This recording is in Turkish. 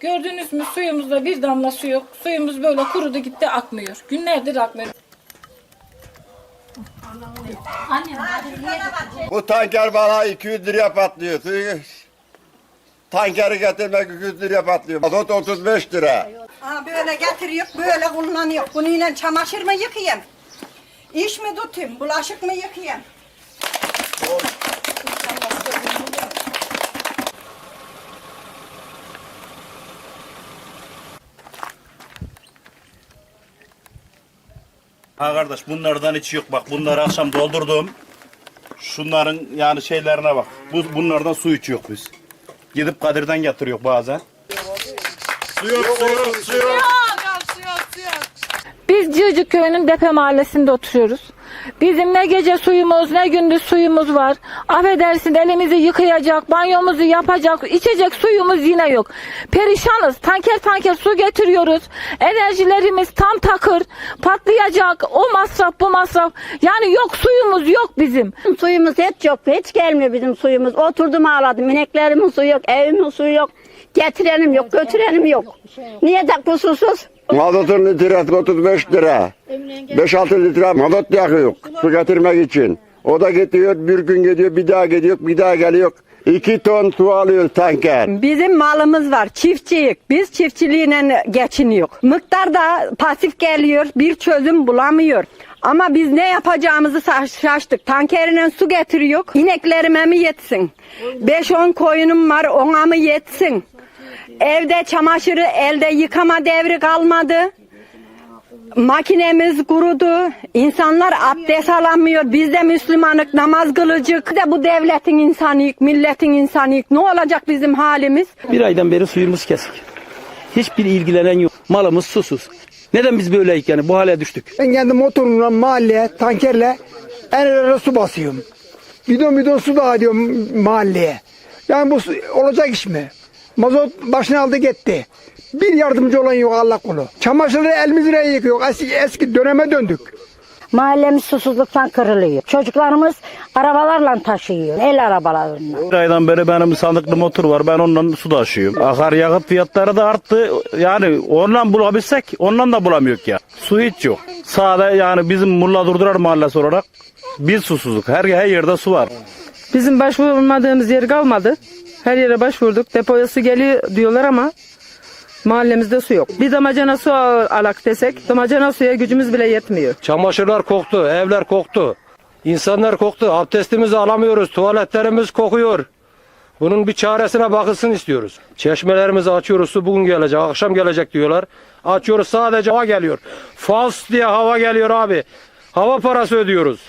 Gördünüz mü suyumuzda bir damla su yok. Suyumuz böyle kurudu gitti akmıyor. Günlerdir akmıyor. Bu tanker bana 200 liraya patlıyor. Suyu- Tankeri getirmek 200 liraya patlıyor. Mazot 35 lira. Ha, böyle getiriyor, böyle kullanıyor. Bununla çamaşır mı yıkayayım? İş mi tutayım, bulaşık mı yıkayayım? Ha kardeş bunlardan hiç yok bak bunları akşam doldurdum. Şunların yani şeylerine bak. Bu bunlardan su içiyor biz. Gidip Kadir'den getiriyor bazen. Su yok, su yok, su yok. Biz Cığcık köyünün Depe mahallesinde oturuyoruz. Bizim ne gece suyumuz ne gündüz suyumuz var. Affedersin elimizi yıkayacak, banyomuzu yapacak, içecek suyumuz yine yok. Perişanız. Tanker tanker su getiriyoruz. Enerjilerimiz tam takır. Patlayacak. O masraf bu masraf. Yani yok suyumuz yok bizim. Suyumuz hiç yok. Hiç gelmiyor bizim suyumuz. Oturdum ağladım. İneklerimin suyu yok. Evimin suyu yok. Getirenim yok. Götürenim yok. Niye de kusursuz? Mazotun litresi 35 lira. 5-6 litre mazot yakıyor su getirmek için. O da gidiyor bir gün gidiyor bir daha gidiyor bir daha geliyor. 2 ton su alıyor tanker. Bizim malımız var, çiftçiyik. Biz çiftçiliğine geçiniyor. Miktar da pasif geliyor, bir çözüm bulamıyor. Ama biz ne yapacağımızı şaş- şaştık. Tankerine su getiriyor. İneklerime mi yetsin? 5-10 koyunum var, ona mı yetsin? Evde çamaşırı elde yıkama devri kalmadı. Makinemiz kurudu. İnsanlar abdest alamıyor. Biz de Müslümanlık namaz kılıcık. De bu devletin insanıyık, milletin insanıyık. Ne olacak bizim halimiz? Bir aydan beri suyumuz kesik. Hiçbir ilgilenen yok. Malımız susuz. Neden biz böyleyiz yani bu hale düştük? Ben kendi motorumla mahalleye tankerle en ileri su basıyorum. Bidon bidon su dağıtıyorum mahalleye. Yani bu su- olacak iş mi? Mazot başını aldı gitti. Bir yardımcı olan yok Allah kulu. Çamaşırı elimizle yıkıyor. Eski, eski döneme döndük. Mahallemiz susuzluktan kırılıyor. Çocuklarımız arabalarla taşıyor. El arabalarıyla. Bir aydan beri benim sandıklı motor var. Ben ondan su taşıyorum. Akaryakıt fiyatları da arttı. Yani ondan bulabilsek ondan da bulamıyoruz ya. Su hiç yok. Sağda yani bizim Mulla Durdurar mahallesi olarak biz susuzluk. Her, her yerde su var. Bizim başvurmadığımız yer kalmadı. Her yere başvurduk. Depoya su geliyor diyorlar ama mahallemizde su yok. Bir damacana su al- alak desek damacana suya gücümüz bile yetmiyor. Çamaşırlar koktu, evler koktu. İnsanlar koktu. Abdestimizi alamıyoruz. Tuvaletlerimiz kokuyor. Bunun bir çaresine bakılsın istiyoruz. Çeşmelerimizi açıyoruz. Su bugün gelecek, akşam gelecek diyorlar. Açıyoruz sadece hava geliyor. Fals diye hava geliyor abi. Hava parası ödüyoruz.